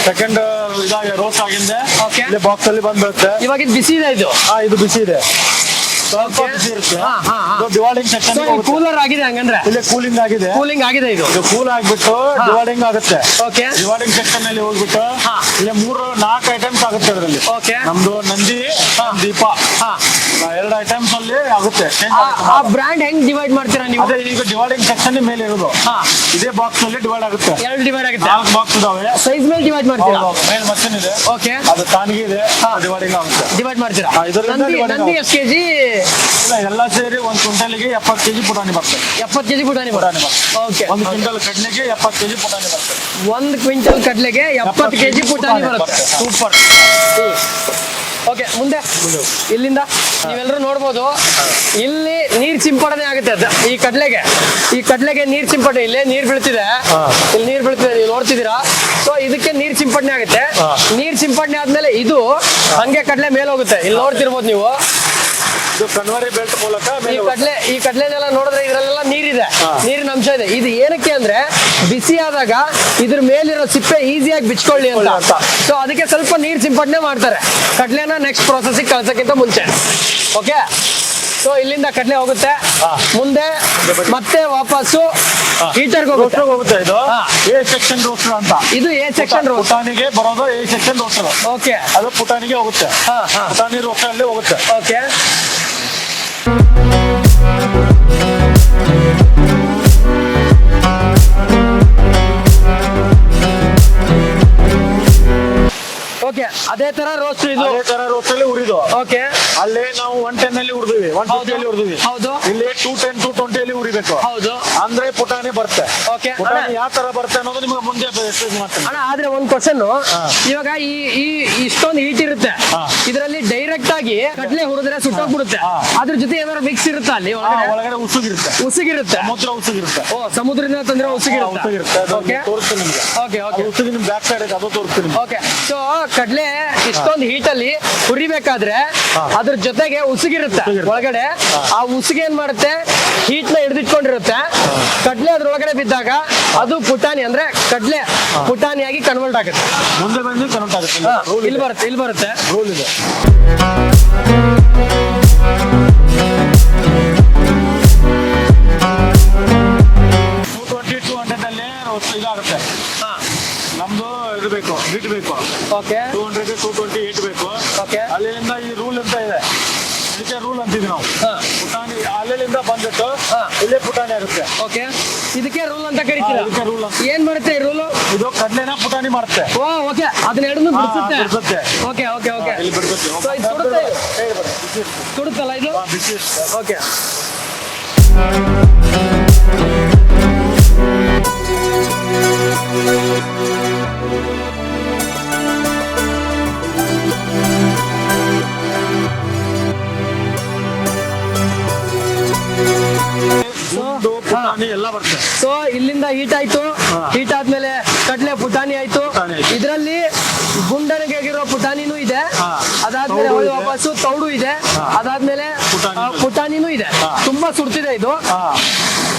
ಸೆಕೆಂಡ್ ಇದಾಗಿ ರೋಸ್ ಆಗಿದೆ. ಓಕೆ ಇಲ್ಲಿ ಬಾಕ್ಸ್ ಅಲ್ಲಿ ಬಂದ್ ಬೀಳುತ್ತೆ ಇವಾಗ ಇದು ಬಿಸಿ ಇದೆ ಇದು? ಹಾ ಇದು ಬಿಸಿ ಇದೆ. ಸ್ವಲ್ಪ. ಬಿಸಿ ಇರುತ್ತೆ. ಡಿವೈಡಿಂಗ್ ಸೆಕ್ಷನ್ ಕೂಲರ್ ಆಗಿದೆ ಹಂಗಂದ್ರೆ? ಇಲ್ಲಿ ಕೂಲಿಂಗ್ ಆಗಿದೆ. ಕೂಲಿಂಗ್ ಆಗಿದೆ ಇದು? ಇದು ಕೂಲ್ ಆಗ್ಬಿಟ್ಟು. ಡಿವೈಡಿಂಗ್ ಆಗುತ್ತೆ? ಓಕೆ ಡಿವೈಡಿಂಗ್ ಸೆಕ್ಷನ್ ಅಲ್ಲಿ ಹೋಗ್ಬಿಟ್ಟು ಹಾ. ಇಲ್ಲಿ ಮೂರು ನಾಲ್ಕು ಐಟಮ್ಸ್ ಆಗುತ್ತೆ ಅದರಲ್ಲಿ. ಓಕೆ ನಮ್ದು ನಂದಿ ದೀಪ. ಹಾ. ಎರಡು ಐಟಮ್ಸ್ ಅಲ್ಲಿ ಆಗುತ್ತೆ. Change ಆ- ಆಗುತ್ತೆ ಆ ಮಾತ್ರ. ಬ್ರ್ಯಾಂಡ್ ಹೆಂಗ್ ಡಿವೈಡ್ ಮಾಡ್ತೀರಾ ನೀವು? ಅದೇ ಈಗ ಡಿವೈಡಿಂಗ್ ಸೆಕ್ಷನ್ ಮೇಲೆ ಇರೋದು. ಹಾ. ಇದೇ ಬಾಕ್ಸ್ ಅಲ್ಲಿ ಡಿವೈಡ್ ಆಗುತ್ತೆ. ಎರಡು ಡಿವೈಡ್ ಆಗುತ್ತೆ. ನಾಲ್ಕು ಬಾಕ್ಸ್ ಇದಾವೆ. ಸೈಜ್ ಮೇಲೆ ಡಿವೈಡ್ ಮಾಡ್ತೀರಾ? ಮೇಲ್ ಮಷಿನ್ ಇದೆ. ಓಕೆ ಅದು ತಾನಿಗೆ ಇದೆ. ಡಿವೈಡಿಂಗ್ ಆಗುತ್ತೆ. ಡಿವೈಡ್ ಮಾಡ್ತೀರಾ? ಹಾ, ಇದರಿಂದ ನಂದಿ dividing ನಂದಿ. ಎಷ್ಟು ಕೆಜಿ? ಇಲ್ಲ ಎಲ್ಲ ಸೇರಿ ಒಂದು ಕ್ವಿಂಟಲ್ಗೆ ಎಪ್ಪತ್ತು ಕೆಜಿ ಪುಟಾಣಿ ಬರ್ತದೆ. ಎಪ್ಪತ್ತು ಕೆಜಿ ಪುಟಾಣಿ ಪುಟಾಣಿ ಬರ್ತದೆ. ಓಕೆ ಒಂದು ಕ್ವಿಂಟಲ್ ಕಡ್ಲೆಗೆ ಎಪ್ಪತ್ತು ಕೆಜಿ ಪುಟಾಣಿ ಬರ್ತದೆ. ಒಂದು ಕ್ವಿಂಟಲ್ ಕಡ್ಲೆಗೆ ಎಪ್ಪತ್ತು ಕೆಜಿ ಪುಟಾಣಿ ಬರುತ್ತೆ. ಬರುತ್ತೆ. ಸೂಪರ್. ಓಕೆ ಮುಂದೆ. ಇಲ್ಲಿಂದ ನೀವೆಲ್ಲರೂ ನೋಡ್ಬೋದು. ಇಲ್ಲಿ ನೀರ್ ಸಿಂಪಡಣೆ ಆಗುತ್ತೆ ಅದು ಈ ಕಡ್ಲೆಗೆ. ಈ ಕಡ್ಲೆಗೆ ನೀರ್ ಸಿಂಪಡಣೆ ಇಲ್ಲಿ ನೀರ್ ಬೀಳ್ತಿದೆ. ಇಲ್ಲಿ ನೀರ್ ಬೀಳ್ತಿದೆ ನೀವು ನೋಡ್ತಿದ್ದೀರಾ? ಸೊ ಇದಕ್ಕೆ ನೀರ್ ಸಿಂಪಡಣೆ ಆಗುತ್ತೆ. ನೀರ್ ಸಿಂಪಡಣೆ ಆದ್ಮೇಲೆ ಇದು ಹಂಗೆ ಕಡ್ಲೆ ಮೇಲೆ ಹೋಗುತ್ತೆ. ಇಲ್ಲಿ ನೋಡ್ತಿರ್ಬೋದು ನೀವು. ಇದು ಬೆಲ್ಟ್ ಮೂಲಕ ಈ ಕಡ್ಲೆ ಈ ಕಡ್ಲೆನೆಲ್ಲ ನೋಡಿದ್ರೆ ಇದ್ರಲ್ಲೆಲ್ಲ ನೀರಿದೆ. ನೀರಿನ ಅಂಶ ಇದೆ. ಇದು ಏನಕ್ಕೆ ಅಂದ್ರೆ ಬಿಸಿ ಆದಾಗ ಇದ್ರ ಮೇಲಿರೋ ಸಿಪ್ಪೆ ಈಸಿಯಾಗಿ ಬಿಚ್ಕೊಳ್ಳಿ ಅಂತ. ಅಂತ. ಸೊ ಅದಕ್ಕೆ ಸ್ವಲ್ಪ ನೀರ್ ಸಿಂಪಡಣೆ ಮಾಡ್ತಾರೆ. ಕಡ್ಲೆನ ನೆಕ್ಸ್ಟ್ ಪ್ರೊಸೆಸಿಗೆ ಕಳ್ಸಕ್ಕಿಂತ ಮುಂಚೆ. ಓಕೆ ಸೊ ಇಲ್ಲಿಂದ ಕಡ್ಲೆ ಹೋಗುತ್ತೆ. ಮುಂದೆ ಮತ್ತೆ ವಾಪಸ್ಸು ಹೀಟರ್ಗೆ ಹೋಗುತ್ತೆ. ಹೋಗುತ್ತೆ ಇದು. ಎ ಸೆಕ್ಷನ್ ರೋಸ್ಟರ್ ಅಂತ. ಇದು ಎ ಸೆಕ್ಷನ್ ಪುಟಾಣಿಗೆ ಬರೋದು ಎ ಸೆಕ್ಷನ್ ರೋಸ್ಟರ್ ಓಕೆ ಅದು ಪುಟಾಣಿಗೆ ಹೋಗುತ್ತೆ. ಹಾ ಹಾ. ಪುಟಾಣಿ ರೋಸ್ಟರ್ ಅಲ್ಲಿ ಹೋಗುತ್ತೆ. ಓಕೆ ಓಕೆ ಅದೇ ತರ ರೋಸ್ಟ್ ಇದು. ಅದೇ ತರ ರೋಸ್ಟ್ ಅಲ್ಲಿ ಉರಿದು. ಓಕೆ ಅಲ್ಲಿ ನಾವು ಒನ್ ಟೆನ್ ಅಲ್ಲಿ ಉರಿದಿವಿ. ಒನ್ ಫಿಫ್ಟಿ ಅಲ್ಲಿ ಉರಿದಿವಿ. ಹೌದು. ಇಲ್ಲಿ ಟೂ ಟೆನ್ ಟೂ ಟ್ವೆಂಟಿ ಅಲ್ಲಿ ಉರಿಬೇಕು. ಹೌದು. ಅಂದ್ರೆ ಪುಟಾಣಿ ಬರುತ್ತೆ. ಓಕೆ ಪುಟಾಣಿ ಯಾವ ತರ ಬರುತ್ತೆ ಅನ್ನೋದು ನಿಮಗೆ ಮುಂದೆ ಎಕ್ಸ್ಪ್ಲೇನ್ ಮಾಡ್ತೀನಿ. ಅಣ್ಣ ಆದ್ರೆ ಒಂದ್ ಕ್ವಶನ್ ಇವಾಗ ಈ ಈ ಇಷ್ಟೊಂದು ಹೀಟ್ ಇರುತ್ತೆ. ಇದರಲ್ಲಿ ಡೈರೆಕ್ಟ್ ಆಗಿ ಕಡಲೆ ಹುರಿದ್ರೆ ಸುಟ್ಟೋಗ್ಬಿಡುತ್ತೆ. ಬಿಡುತ್ತೆ ಅದ್ರ ಜೊತೆ ಏನಾದ್ರು ಮಿಕ್ಸ್ ಇರುತ್ತಾ ಅಲ್ಲಿ ಒಳಗಡೆ? ಉಸುಗಿರುತ್ತೆ. ಉಸುಗಿರುತ್ತೆ. ಸಮುದ್ರ ಉಸುಗಿರುತ್ತೆ. ಓ ಸಮುದ್ರದಿಂದ ತಂದ್ರೆ ಉಸಿಗಿರುತ್ತೆ? ಉಸುಗಿರುತ್ತೆ. ಓಕೆ ತೋರಿಸ್ತೀನಿ ನಿಮಗೆ. ಓಕೆ ಓಕೆ ಉಸುಗಿನ ಬ್ಯಾಕ್ ಸೈಡ್ ಅದು ತೋರಿಸ್ತೀನಿ. ಓಕೆ ಸೊ ಕಡ್ಲೆ ಇಷ್ಟೊಂದು ಹೀಟ್ ಅಲ್ಲಿ ಹುರಿಬೇಕಾದ್ರೆ. ಅದ್ರ ಜೊತೆಗೆ ಉಸುಗಿರುತ್ತೆ. ಒಳಗಡೆ. ಆ ಉಸುಗೆ ಏನ್ ಮಾಡುತ್ತೆ? ಹೀಟ್ನ ಹಿಡಿದಿಟ್ಕೊಂಡಿರುತ್ತೆ. ಕಡ್ಲೆ ಅದ್ರೊಳಗಡೆ ಬಿದ್ದಾಗ ಅದು ಪುಟಾಣಿ ಅಂದ್ರೆ ಕಡ್ಲೆ ಪುಟಾಣಿಯಾಗಿ ಕನ್ವರ್ಟ್ ಆಗುತ್ತೆ. ಮುಂದೆ ಬಂದು ಕನ್ವರ್ಟ್ ಆಗುತ್ತೆ. ಇಲ್ಲಿ ಬರುತ್ತೆ ಇಲ್ಲಿ ಬರುತ್ತೆ. ರೂಲ್ ಇದೆ. ಬೇಕು. Okay two hundred two twenty eight ಬೇಕು. ಓಕೆ ಅಲ್ಲಿಂದ ಈ ರೂಲ್ ಅಂತ ಇದೆ. ಇದಕ್ಕೆ ರೂಲ್ ಅಂತೀವಿ ನಾವು. ಪುಟಾಣಿ ಅಲ್ಲಿಂದ ಬಂದ್ಬಿಟ್ಟು. ಇಲ್ಲೇ ಪುಟಾಣಿ ಇರುತ್ತೆ ಓಕೆ ಇದಕ್ಕೆ ರೂಲ್ ಅಂತ ಕರಿತೀರಾ? ಇದಕ್ಕೆ ರೂಲ್. ಏನ್ ಮಾಡುತ್ತೆ ಈ ರೂಲು ಇದು ಕಡ್ಲೆನ ಪುಟಾಣಿ ಮಾಡುತ್ತೆ. ಓ ಓಕೆ ಅದನ್ನ ಎರಡನ್ನೂ ಬಿಡಿಸುತ್ತೆ. ಬಿಡಿಸುತ್ತೆ. ಓಕೆ ಓಕೆ ಓಕೆ ಇಲ್ಲಿ ಬಿಡಿಸುತ್ತೆ. So, ಇದು ಸುಡುತ್ತೆ ಇದು? ಹೇಳಿ ಇರುತ್ತೆ. ಸುಡುತ್ತಲ್ಲ ಇದು? ಹಾ, ಬಿಸಿ ಇರುತ್ತೆ. ಓಕೆ ಗುಂಡು ಪುಟಾಣಿ ಎಲ್ಲ ಬರ್ತದೆ ಸೊ ಇಲ್ಲಿಂದ ಹೀಟ್ ಆಯ್ತು. ಹೀಟ್ ಆದ್ಮೇಲೆ ಕಡ್ಲೆ ಪುಟಾಣಿ ಆಯ್ತು. ಇದರಲ್ಲಿ ಗುಂಡನಿಗೆ ಆಗಿರೋ ಪುಟಾಣಿನೂ ಇದೆ. ಅದಾದ್ಮೇಲೆ ವಾಪಸ್ಸು ತೌಡು ಇದೆ. ಅದಾದ್ಮೇಲೆ ಪುಟಾಣಿನೂ ಇದೆ. ತುಂಬಾ ಸುಡ್ತಿದೆ ಇದು.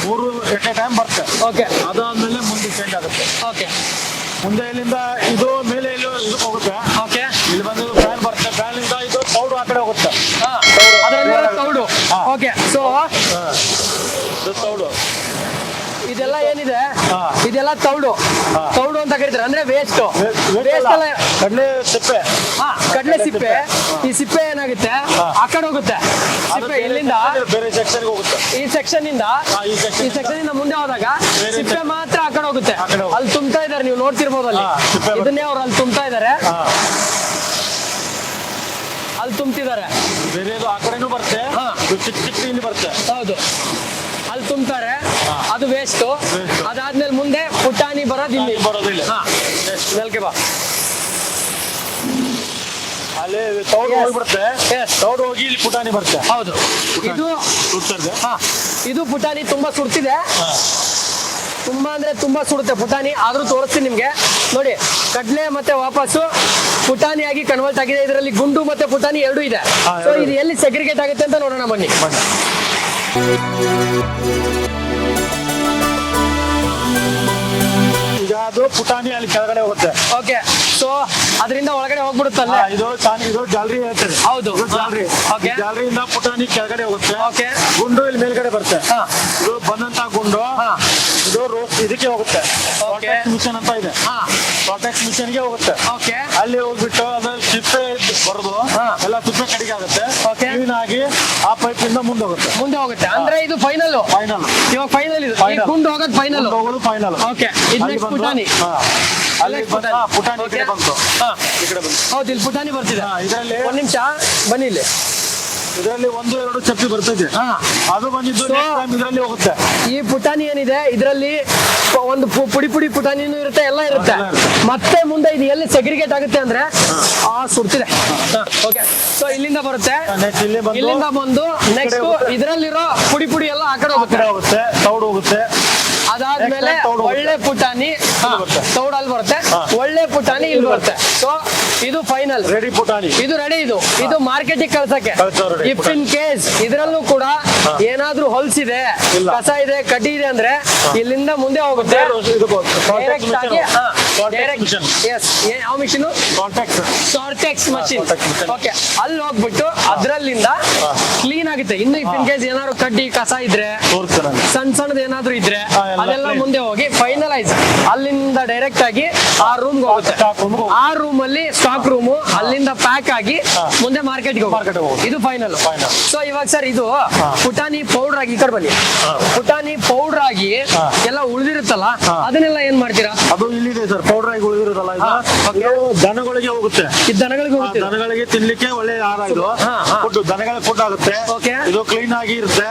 ಮೂರು ಎಟ್ಟೆ ಟೈಮ್ ಬರುತ್ತೆ. ಓಕೆ ಅದಾದ್ಮೇಲೆ ಮುಂದೆ ಚೇಂಜ್ ಆಗುತ್ತೆ. ಓಕೆ ಮುಂದೆ ಇಲ್ಲಿಂದ ಇದು ಮೇಲೆ ಇಲ್ಲಿ ಹೋಗುತ್ತೆ. ಓಕೆ ಇಲ್ಲಿ ಬಂದು ಫ್ಯಾನ್ ಬರುತ್ತೆ. ಫ್ಯಾನ್ ಇಂದ ಇದು ತೌಡು ಆ ಕಡೆ ಹೋಗುತ್ತೆ. ಅದರಲ್ಲಿ ತೌಡು. ಓಕೆ ಸೊ ತೌಡು. ಇದೆಲ್ಲ ಏನಿದೆ. ಇದೆಲ್ಲ ತೌಡು. ತೌಡು ಅಂತ ಕರೀತಾರೆ. ಅಂದ್ರೆ ವೇಸ್ಟ್ ಕಡಲೆ ಸಿಪ್ಪೆ. ಹಾ, ಕಡಲೆ ಸಿಪ್ಪೆ. ಈ ಸಿಪ್ಪೆ ಏನಾಗುತ್ತೆ. ಆ ಕಡೆ ಹೋಗುತ್ತೆ. ಸಿಪ್ಪೆ ಇಲ್ಲಿಂದ ಬೇರೆ ಸೆಕ್ಷನ್ಗೆ ಹೋಗುತ್ತೆ. ಈ ಸೆಕ್ಷನ್ ಇಂದ ಈ. ಸೆಕ್ಷನ್ ಇಂದ. ಮುಂದೆ ಹೋದಾಗ ಸಿಪ್ಪೆ ಮಾತ್ರ ಆ ಕಡೆ ಹೋಗುತ್ತೆ. ಅಲ್ಲಿ ತುಂಬ್ತಾ ಇದಾರೆ ನೀವು ನೋಡ್ತಿರ್ಬೋದು ಅಲ್ಲಿ. ಇದನ್ನೇ ಅವ್ರು ಅಲ್ಲಿ ತುಂಬ್ತಾ ಇದಾರೆ ಅಲ್ಲಿ ತುಂಬ್ತಿದ್ದಾರೆ. ಬೇರೆದು ಆ ಕಡೆನೂ ಬರುತ್ತೆ. ಚಿಕ್ಕ ಚಿಕ್ಕ ಇಲ್ಲಿ ಬರುತ್ತೆ. ಹೌದು ಅಲ್ಲಿ ತುಂಬ್ತಾರೆ ಹಾ. ಅದು ವೇಸ್ಟ್. ಅದಾದ್ಮೇಲೆ ಮುಂದೆ ಪುಟಾಣಿ ಬರೋದು ಇಲ್ಲಿ. ಬರೋದಿಲ್ಲ ಬಾ. ಅಲ್ಲಿ ತೌಡು Yes. ಹೋಗ್ಬಿಡುತ್ತೆ. Yes. ತೌಡು ಹೋಗಿ ಇಲ್ಲಿ ಪುಟಾಣಿ ಬರುತ್ತೆ. ಹೌದು. ಇದು ಇದು. ಪುಟಾಣಿ ತುಂಬಾ ಸುಡ್ತಿದೆ. ತುಂಬಾ ಅಂದ್ರೆ ತುಂಬಾ ಸುಡುತ್ತೆ ಪುಟಾಣಿ. ಆದ್ರೂ ತೋರಿಸ್ತೀನಿ ನಿಮ್ಗೆ. ನೋಡಿ ಕಡ್ಲೆ ಮತ್ತೆ ವಾಪಸ್ಸು ಪುಟಾಣಿ ಆಗಿ ಕನ್ವರ್ಟ್ ಆಗಿದೆ. ಇದರಲ್ಲಿ ಗುಂಡು ಮತ್ತೆ ಪುಟಾಣಿ ಎರಡೂ ಇದೆ. ಸೊ ಇದು ಎಲ್ಲಿ ಸೆಗ್ರಿಗೇಟ್ ಆಗುತ್ತೆ ಅಂತ ನೋಡೋಣ ಬನ್ನಿ. ಅದು ಪುಟಾಣಿ ಅಲ್ಲಿ ಕೆಳಗಡೆ ಹೋಗುತ್ತೆ. ಓಕೆ ಸೊ ಅದರಿಂದ ಒಳಗಡೆ ಹೋಗ್ಬಿಡುತ್ತಲ್ಲ? ಇದು ಚಾನಿ ಇದು ಜಾಲರಿ ಹೇಳ್ತದೆ ಹೌದು. ಜಾಲರಿ. Okay. ಜಾಲರಿಯಿಂದ ಪುಟಾಣಿ ಕೆಳಗಡೆ ಹೋಗುತ್ತೆ. ಓಕೆ ಗುಂಡು ಇಲ್ಲಿ ಮೇಲ್ಗಡೆ ಬರುತ್ತೆ. ಹಾ. ಇದು ಬಂದಂತ ಗುಂಡು. ಹಾ. ಇದು ರೋಸ್ ಇದಕ್ಕೆ ಹೋಗುತ್ತೆ. ಮಿಷನ್ ಅಂತ ಇದೆ. ಹಾ. ಮಿಷನ್ ಮಿಷನ್ಗೆ ಹೋಗುತ್ತೆ. ಓಕೆ ಅಲ್ಲಿ ಹೋಗ್ಬಿಟ್ಟು ಅದು ಸಿಪ್ಪೆ ಬರೋದು. ಹಾ. ಎಲ್ಲ ಸಿಪ್ಪೆ ಕಡಿಗೆ ಆಗುತ್ತೆ. ಕ್ಲೀನ್ ಆಗಿ ಆ ಪೈಪ್ ಇಂದ ಮುಂದೆ ಹೋಗುತ್ತೆ. ಮುಂದೆ ಹೋಗುತ್ತೆ. ಅಂದ್ರೆ ಇದು ಫೈನಲ್ ಫೈನಲ್ ಇವಾಗ ಫೈನಲ್ ಇದು. ಗುಂಡು ಹೋಗೋದು ಫೈನಲ್ ಹೋಗೋದು ಫೈನಲ್ ಓಕೆ ಇದು ಪುಟಾಣಿ. ಪುಟಾಣಿ. ಈ ಕಡೆ ಬಂತು ಈ ಕಡೆ ಬಂತು ಹೌದು ಇಲ್ಲಿ ಪುಟಾಣಿ ಬರ್ತಿದೆ. ಇದರಲ್ಲಿ ಒಂದು ನಿಮಿಷ ಬನ್ನಿ ಇಲ್ಲಿ. ಇದರಲ್ಲಿ ಒಂದು ಎರಡು ಚಪ್ಪಿ ಬರ್ತದೆ ಹಾ. ಅದು ಬಂದಿದ್ದು ಇದರಲ್ಲಿ ಹೋಗುತ್ತೆ. ಈ ಪುಟಾಣಿ ಏನಿದೆ ಇದರಲ್ಲಿ ಒಂದು ಪುಡಿ ಪುಡಿ ಪುಟಾಣಿನೂ ಇರುತ್ತೆ ಎಲ್ಲ ಇರುತ್ತೆ. ಮತ್ತೆ ಮುಂದೆ ಇದು ಎಲ್ಲಿ ಸೆಗ್ರಿಗೇಟ್ ಆಗುತ್ತೆ ಅಂದ್ರೆ ಆ ಸುಡ್ತಿದೆ. ಓಕೆ ಸೊ ಇಲ್ಲಿಂದ ಬರುತ್ತೆ. ಇಲ್ಲಿಂದ ಬಂದು ನೆಕ್ಸ್ಟ್. ಇದರಲ್ಲಿರೋ ಪುಡಿ ಪುಡಿ ಎಲ್ಲ ಆ ಕಡೆ ಹೋಗುತ್ತೆ ತೌಡು ಹೋಗುತ್ತೆ ಅದಾದ್ಮೇಲೆ Next time ತೌಡು ಹೋಗುತ್ತೆ. ಒಳ್ಳೆ ಹಾ, ಬರುತ್ತೆ. ಒಳ್ಳೆ ಪುಟಾಣಿ ಇಲ್ಲಿ ಬರುತ್ತೆ. ಸೊ ಇದು ಫೈನಲ್ ರೆಡಿ ಪುಟಾಣಿ. ಇದು ರೆಡಿ ಇದು. ಇದು ಮಾರ್ಕೆಟಿಗೆ ಕಳ್ಸಕ್ಕೆ. ಇಫ್ ಇನ್ ಕೇಸ್ ಇದರಲ್ಲೂ ಕೂಡ ಏನಾದ್ರೂ ಹೊಲ್ಸಿದೆ ಕಸ ಇದೆ ಕಡ್ಡಿ ಇದೆ ಅಂದ್ರೆ ಇಲ್ಲಿಂದ ಮುಂದೆ ಹೋಗುತ್ತೆ. ಯಾವ ಮಿಷಿನ್ ಸಾರ್ಟೆಕ್ಸ್ ಮಷಿನ್ ಓಕೆ ಅಲ್ಲಿ ಹೋಗ್ಬಿಟ್ಟು ಅದ್ರಲ್ಲಿಂದ ಕ್ಲೀನ್ ಆಗುತ್ತೆ. ಇನ್ನು ಇಫ್ ಇನ್ ಕೇಸ್ ಏನಾದ್ರು ಕಡ್ಡಿ ಕಸ ಇದ್ರೆ ಸಣ್ಣ ಸಣ್ಣದ ಏನಾದ್ರು ಇದ್ರೆ ಅದೆಲ್ಲ ಮುಂದೆ ಹೋಗಿ ಫೈನಲೈಸ್ ಅಲ್ಲಿಂದ ಡೈರೆಕ್ಟ್ ಆಗಿ ಆ ರೂಮ್ ಹೋಗುತ್ತೆ. ಆ ರೂಮ್ ಅಲ್ಲಿ ಸ್ಟಾಕ್ ರೂಮ್ ಅಲ್ಲಿಂದ ಪ್ಯಾಕ್ ಆಗಿ. ಮುಂದೆ ಮಾರ್ಕೆಟ್. ಇದು ಫೈನಲ್. ಸೊ ಇವಾಗ ಸರ್ ಇದು ಪುಟಾಣಿ ಪೌಡರ್ ಆಗಿ ಈ ಕಡೆ ಬನ್ನಿ. ಪುಟಾಣಿ ಪೌಡರ್ ಆಗಿ. ಎಲ್ಲ ಉಳಿದಿರುತ್ತಲ್ಲ ಅದನ್ನೆಲ್ಲ ಏನ್ ಮಾಡ್ತೀರಾ ಅದು ಇಲ್ಲಿದೆ ಸರ್ ಪೌಡರ್ ಆಗಿ ಉಳಿದಿರುತ್ತಲ್ಲ. ದನಗಳಿಗೆ ಹೋಗುತ್ತೆ ಈ ದನಗಳಿಗೆ ಹೋಗುತ್ತೆ ದನಗಳಿಗೆ ತಿನ್ಲಿಕ್ಕೆ ಒಳ್ಳೆ ಆಹಾರ ಇದು. ಫುಡ್ ದನಗಳ ಫುಡ್ ಆಗುತ್ತೆ. ಇದು ಕ್ಲೀನ್ ಆಗಿ ಇರುತ್ತೆ.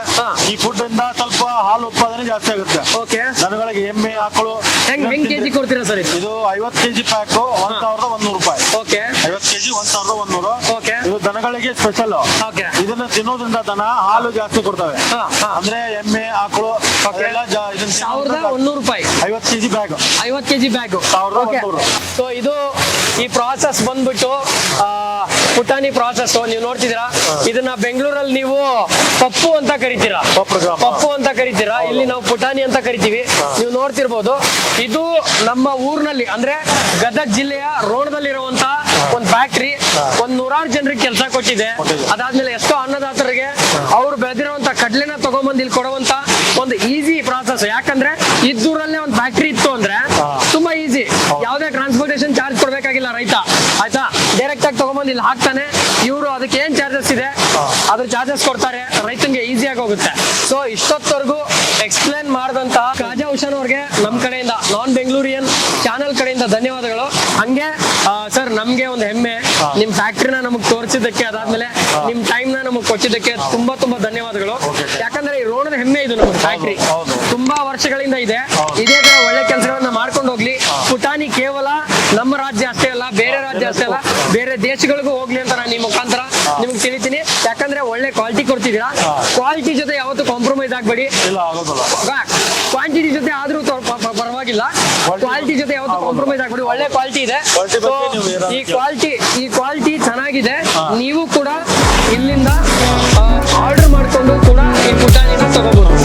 ಈ ಫುಡ್ ಇಂದ ಸ್ವಲ್ಪ ಹಾಲು ಉತ್ಪಾದನೆ ಜಾಸ್ತಿ ಆಗುತ್ತೆ ಓಕೆ ದನಗಳಿಗೆ ಎಮ್ಮೆ ಆಕಳು ಹೆಂಗ್ ಹೆಂಗ್ ಕೆಜಿ ಕೊಡ್ತೀರಾ ಸರ್ ಇದು? ಐವತ್ತು ಕೆಜಿ ಪ್ಯಾಕ್ ಒಂದ್ ಸಾವಿರದ ಒಂದೂರು ರೂಪಾಯಿ. ಓಕೆ. ಐವತ್ತು ಕೆಜಿ ಒಂದ್ ಸಾವಿರದ ಒಂದೂರು ಓಕೆ. ಇದು ದನಗಳಿಗೆ ಸ್ಪೆಷಲ್ ಓಕೆ. ಇದನ್ನ ತಿನ್ನೋದ್ರಿಂದ ದನ ಹಾಲು ಜಾಸ್ತಿ ಕೊಡ್ತವೆ. ಅಂದ್ರೆ ಎಮ್ಮೆ ಆಕಳು ಸಾವಿರದ ಒಂದೂರು ರೂಪಾಯಿ. ಐವತ್ತು ಕೆಜಿ ಬ್ಯಾಗ್ ಐವತ್ತು ಕೆಜಿ ಬ್ಯಾಗ್. ಸೊ ಇದು ಈ ಪ್ರಾಸೆಸ್ ಬಂದ್ಬಿಟ್ಟು ಪುಟಾಣಿ ಪ್ರಾಸೆಸ್ ನೀವು ನೋಡ್ತಿದ್ದೀರಾ? ಇದನ್ನ ಬೆಂಗಳೂರಲ್ಲಿ ನೀವು ಪಪ್ಪು ಅಂತ ಕರಿತೀರಾ? ಪಪ್ಪು ಪಪ್ಪು ಅಂತ ಕರಿತೀರಾ? ಇಲ್ಲಿ ನಾವು ಪುಟಾಣಿ ಅಂತ ಕರಿತೀವಿ. ನೀವು ನೋಡ್ತಿರ್ಬೋದು. ಇದು ನಮ್ಮ ಊರಿನಲ್ಲಿ, ಅಂದ್ರೆ ಗದಗ ಜಿಲ್ಲೆಯ ರೋಣದಲ್ಲಿರುವಂತ ಒಂದು ಫ್ಯಾಕ್ಟ್ರಿ ಒಂದ್ ನೂರಾರು ಜನರಿಗೆ ಕೆಲಸ ಕೊಟ್ಟಿದೆ. ಅದಾದ್ಮೇಲೆ ಎಷ್ಟೋ ಅನ್ನದಾತರಿಗೆ ಅವ್ರು ಬೆಳೆದಿರುವಂತ ಕಡ್ಲೆನ ತಗೊಂಡ್ಬಂದ್ ಇಲ್ಲಿ ಕೊಡುವಂತ ಒಂದು ಈಸಿ ಪ್ರಾಸೆಸ್ ಯಾಕಂದ್ರೆ ಇದ್ದೂರಲ್ಲೇ ಒಂದು ಫ್ಯಾಕ್ಟ್ರಿ ಇತ್ತು ಅಂದ್ರೆ. ತುಂಬಾ ಈಸಿ ಯಾವುದೇ ಟ್ರಾನ್ಸ್ಪೋರ್ಟೇಷನ್ ಚಾರ್ಜ್ ಕೊಡ್ಬೇಕಾಗಿಲ್ಲ ರೈತ. ಆಯ್ತಾ? ಡೈರೆಕ್ಟ್ ಆಗಿ ತಗೊಂಬಂದು ಇಲ್ಲಿ ಹಾಕ್ತಾನೆ. ಇವರು ಅದಕ್ಕೆ ಏನ್ ಚಾರ್ಜಸ್ ಇದೆ? ಅದ್ರ ಚಾರ್ಜಸ್ ಕೊಡ್ತಾರೆ. ರೈತನಿಗೆ ಈಸಿಯಾಗಿ ಹೋಗುತ್ತೆ. ಸೊ ಇಷ್ಟೊತ್ತವರೆಗೂ ಎಕ್ಸ್ಪ್ಲೇನ್ ಮಾಡಿದಂತ ಕಾಜಾ ಹುಷನ್ ಅವ್ರಿಗೆ ನಮ್ ಬೆಂಗಳೂರಿಯನ್ ಕಡೆಯಿಂದ ಧನ್ಯವಾದಗಳು. ಹಂಗೆ ಸರ್ ನಮ್ಗೆ ಒಂದು ಹೆಮ್ಮೆ. ನಿಮ್ ಫ್ಯಾಕ್ಟ್ರಿನ ನಮಗ್ ತೋರಿಸಿದ್ದಕ್ಕೆ ಅದಾದ್ಮೇಲೆ ನಿಮ್ ಟೈಮ್ನ ನಮಗ್ ಕೊಟ್ಟಿದ್ದಕ್ಕೆ ತುಂಬಾ ತುಂಬಾ ಧನ್ಯವಾದಗಳು. ಯಾಕಂದ್ರೆ ಈ ರೋಣದ ಹೆಮ್ಮೆ ಇದು ನಮ್ಮ ಫ್ಯಾಕ್ಟ್ರಿ. ತುಂಬಾ ವರ್ಷಗಳಿಂದ ಇದೆ. ಇದೇ ತರ ಒಳ್ಳೆ ಕೆಲಸಗಳನ್ನ ಮಾಡ್ಕೊಂಡು ಹೋಗ್ಲಿ. ಪುಟಾಣಿ ಕೇವಲ ನಮ್ಮ ರಾಜ್ಯ ಅಷ್ಟೇ ಅಲ್ಲ ಬೇರೆ ರಾಜ್ಯ ಅಷ್ಟೇ ಅಲ್ಲ ಬೇರೆ ದೇಶಗಳಿಗೂ ಹೋಗ್ಲಿ ಅಂತ ನಾನು ನಿಮ್ಮ ಮುಖಾಂತರ ನಿಮ್ಗೆ ತಿಳಿತೀನಿ. ಯಾಕಂದ್ರೆ ಒಳ್ಳೆ ಕ್ವಾಲಿಟಿ ಕೊಡ್ತಿದ್ದೀರಾ. ಕ್ವಾಲಿಟಿ ಜೊತೆ ಯಾವತ್ತು ಕಾಂಪ್ರಮೈಸ್ ಆಗ್ಬೇಡಿ. ಕ್ವಾಂಟಿಟಿ ಜೊತೆ ಆದ್ರೂ ಹೋಗಿಲ್ಲ ಕ್ವಾಲಿಟಿ ಜೊತೆ ಯಾವತ್ತೂ ಕಾಂಪ್ರಮೈಸ್ ಆಗ್ಬಿಡಿ. ಒಳ್ಳೆ ಕ್ವಾಲಿಟಿ ಇದೆ. ಈ ಕ್ವಾಲಿಟಿ ಈ ಕ್ವಾಲಿಟಿ ಚೆನ್ನಾಗಿದೆ. ನೀವು ಕೂಡ ಇಲ್ಲಿಂದ ಆರ್ಡರ್ ಮಾಡಿಕೊಂಡು ಕೂಡ ಈ ಪುಟಾಣಿನ ತಗೋಬಹುದು